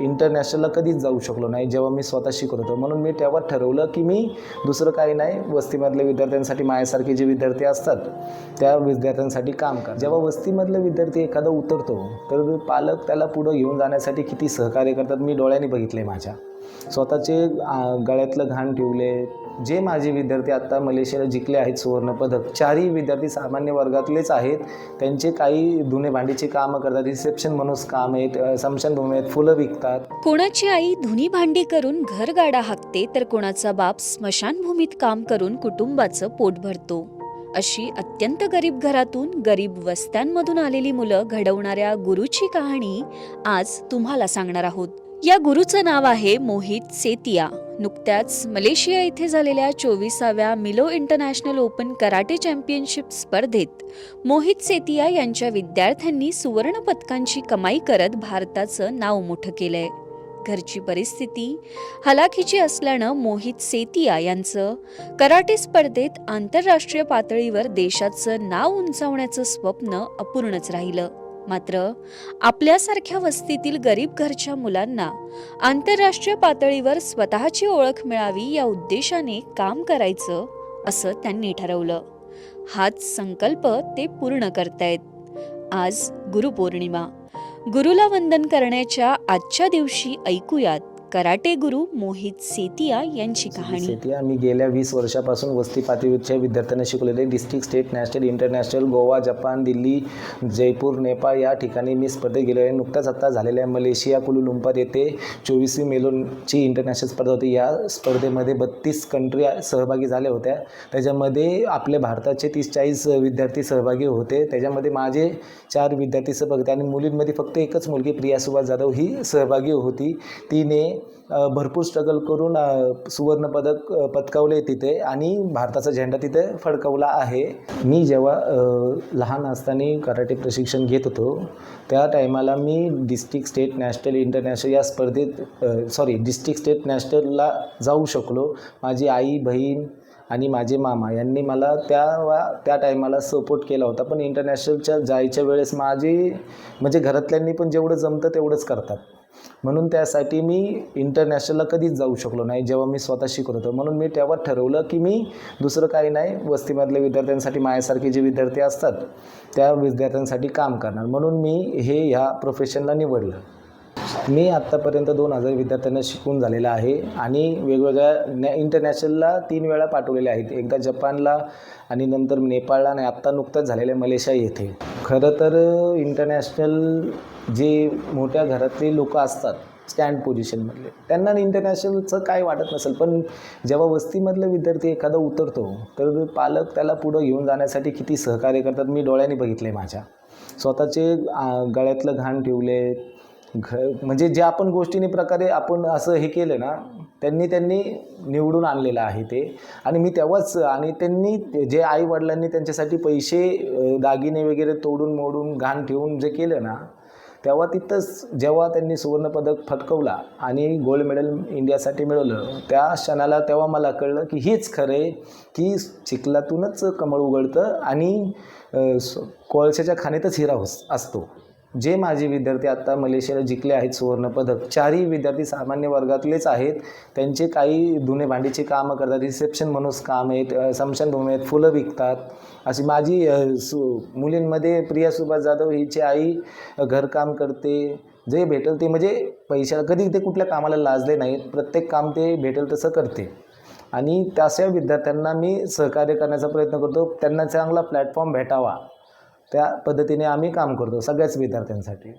इंटरनॅशनलला कधीच जाऊ शकलो नाही. जेव्हा मी स्वतः शिकत होतो. म्हणून मी तेव्हा ठरवलं की मी दुसरं काही नाही वस्तीमधल्या विद्यार्थ्यांसाठी माझ्यासारखे जे विद्यार्थी असतात त्या विद्यार्थ्यांसाठी काम कर. जेव्हा वस्तीमधला विद्यार्थी एखादा उतरतो तर पालक त्याला पुढं घेऊन जाण्यासाठी किती सहकार्य करतात मी डोळ्यांनी बघितले माझ्या. स्वतःचे गळ्यातलं घाण ठेवले. जे माझे विद्यार्थी आत्ता मलेशियाला जिंकले आहेत सुवर्णपदक चारही विद्यार्थी सामान्य वर्गातलेच आहेत. त्यांचे काही धुणे भांडीचे कामं करतात रिसेप्शन म्हणून काम आहेत समशन आहेत फुलं विकतात. कोणाची आई धुनी भांडी करून घरगाडा हाकते तर कोणाचा बाप स्मशानभूमीत काम करून कुटुंबाचं पोट भरतो. अशी अत्यंत गरीब घरातून गरीब वस्त्यांमधून आलेली मुलं घडवणाऱ्या गुरुची कहाणी आज तुम्हाला सांगणार आहोत. या गुरुचं नाव आहे मोहित सेतिया. नुकत्याच मलेशिया येथे झालेल्या चोवीसाव्या मिलो इंटरनॅशनल ओपन कराटे चॅम्पियनशिप स्पर्धेत मोहित सेतिया यांच्या विद्यार्थ्यांनी सुवर्ण पदकांची कमाई करत भारताचं नाव मोठं केलंय. घरची परिस्थिती हलाखीची असल्यानं मोहित सेतिया यांचं कराटे स्पर्धेत आंतरराष्ट्रीय पातळीवर देशाचं नाव उंचावण्याचं स्वप्न अपूर्णच राहिलं. मात्र आपल्यासारख्या वस्तीतील गरीब घरच्या मुलांना आंतरराष्ट्रीय पातळीवर स्वतःची ओळख मिळावी या उद्देशाने काम करायचं असं त्यांनी ठरवलं. हाच संकल्प ते पूर्ण करतायत. आज गुरुपौर्णिमा. गुरुला वंदन करण्याच्या आजच्या दिवशी ऐकूयात. कराटे गुरु मोहित सेतिया यांची कहाणी. सेतिया मी गेल्या वीस वर्षापासून वस्ती पातळीवरच्या विद्यार्थ्यांना शिकवलेले district state national international Goa Japan Delhi Jaipur Nepal या ठिकाणी मी स्पर्धेत गेलो आहे. नुकताच आता झालेल्या मलेशिया कुलुलुंपर येथे चोवीसवी मेलोनची इंटरनॅशनल स्पर्धा होती. या स्पर्धेमध्ये बत्तीस कंट्री सहभागी झाल्या होत्या. त्याच्यामध्ये आपल्या भारताचे तीस चाळीस विद्यार्थी सहभागी होते. त्याच्यामध्ये माझे चार विद्यार्थी सहभागी होते आणि मुलींमध्ये फक्त एकच मुलगी प्रिया सुभाष जाधव ही सहभागी होती. तिने भरपूर स्ट्रगल करून सुवर्णपदक पदकावले तिथे आणि भारताचा झेंडा तिथे फडकवला आहे. मी जेव्हा लहान असताना कराटे प्रशिक्षण घेत होतो त्या टायमाला मी डिस्ट्रिक्ट स्टेट नॅशनल इंटरनॅशनल या स्पर्धेत सॉरी डिस्ट्रिक्ट स्टेट नॅशनलला जाऊ शकलो. माझी आई बहीण आणि माझे मामा यांनी मला त्या वा- त्या टायमाला सपोर्ट केला होता. पण इंटरनॅशनलच्या जायच्या वेळेस माझी म्हणजे घरातल्यांनी पण जेवढं जमतं तेवढंच करतात. म्हणून त्यासाठी मी इंटरनॅशनलला कधीच जाऊ शकलो नाही जेव्हा मी स्वतः शिकत होतो. म्हणून मी तेव्हा ठरवलं की मी दुसरं काही नाही वस्तीमधल्या विद्यार्थ्यांसाठी माझ्यासारखे जे विद्यार्थी असतात त्या विद्यार्थ्यांसाठी काम करणार. म्हणून मी हे ह्या प्रोफेशनला निवडलं. मी आत्तापर्यंत दोन हजार विद्यार्थ्यांना शिकून झालेला आहे आणि वेगवेगळ्या नॅ इंटरनॅशनलला तीन वेळा पाठवलेले आहेत. एकदा जपानला आणि नंतर नेपाळला आणि आत्ता नुकतंच झालेल्या मलेशिया येथे. खरं तर इंटरनॅशनल जे मोठ्या घरातले लोक असतात स्टँड पोझिशनमधले त्यांना इंटरनॅशनलचं काय वाटत नसेल. पण जेव्हा वस्तीमधला विद्यार्थी एखादा उतरतो तर पालक त्याला पुढं घेऊन जाण्यासाठी किती सहकार्य करतात मी डोळ्यांनी बघितले माझ्या. स्वतःचे गळ्यातलं घाण ठेवले घ म्हणजे जे आपण गोष्टीने प्रकारे आपण असं हे केलं ना त्यांनी त्यांनी निवडून आणलेलं आहे ते. आणि मी तेव्हाच आणि त्यांनी जे आई वडिलांनी त्यांच्यासाठी पैसे दागिने वगैरे तोडून मोडून घाण ठेवून जे केलं ना तेव्हा तिथंच जेव्हा त्यांनी सुवर्णपदक फटकवला आणि गोल्ड मेडल इंडियासाठी मिळवलं त्या क्षणाला तेव्हा मला कळलं की हेच खरं आहे की चिखलातूनच कमळ उघडतं आणि कोळशाच्या खाणीतच हिरा होस असतो. जे माझे विद्यार्थी आत्ता मलेशियाला जिंकले आहेत सुवर्णपदक चारही विद्यार्थी सामान्य वर्गातलेच आहेत. त्यांचे काही धुणे भांडीचे कामं करतात. रिसेप्शन म्हणून काम आहेत समशानभूमी आहेत फुलं विकतात. अशी माझी सु मुलींमध्ये प्रिया सुभाष जाधव हिची आई घरकाम करते. जे भेटेल ते म्हणजे पैशाला कधी ते कुठल्या कामाला लाजले नाहीत. प्रत्येक काम ते भेटेल तसं करते. आणि तशा विद्यार्थ्यांना मी सहकार्य करण्याचा प्रयत्न करतो. त्यांना चांगला प्लॅटफॉर्म भेटावा. त्या पद्धतीने आम्ही काम करतो सगळ्याच विद्यार्थ्यांसाठी.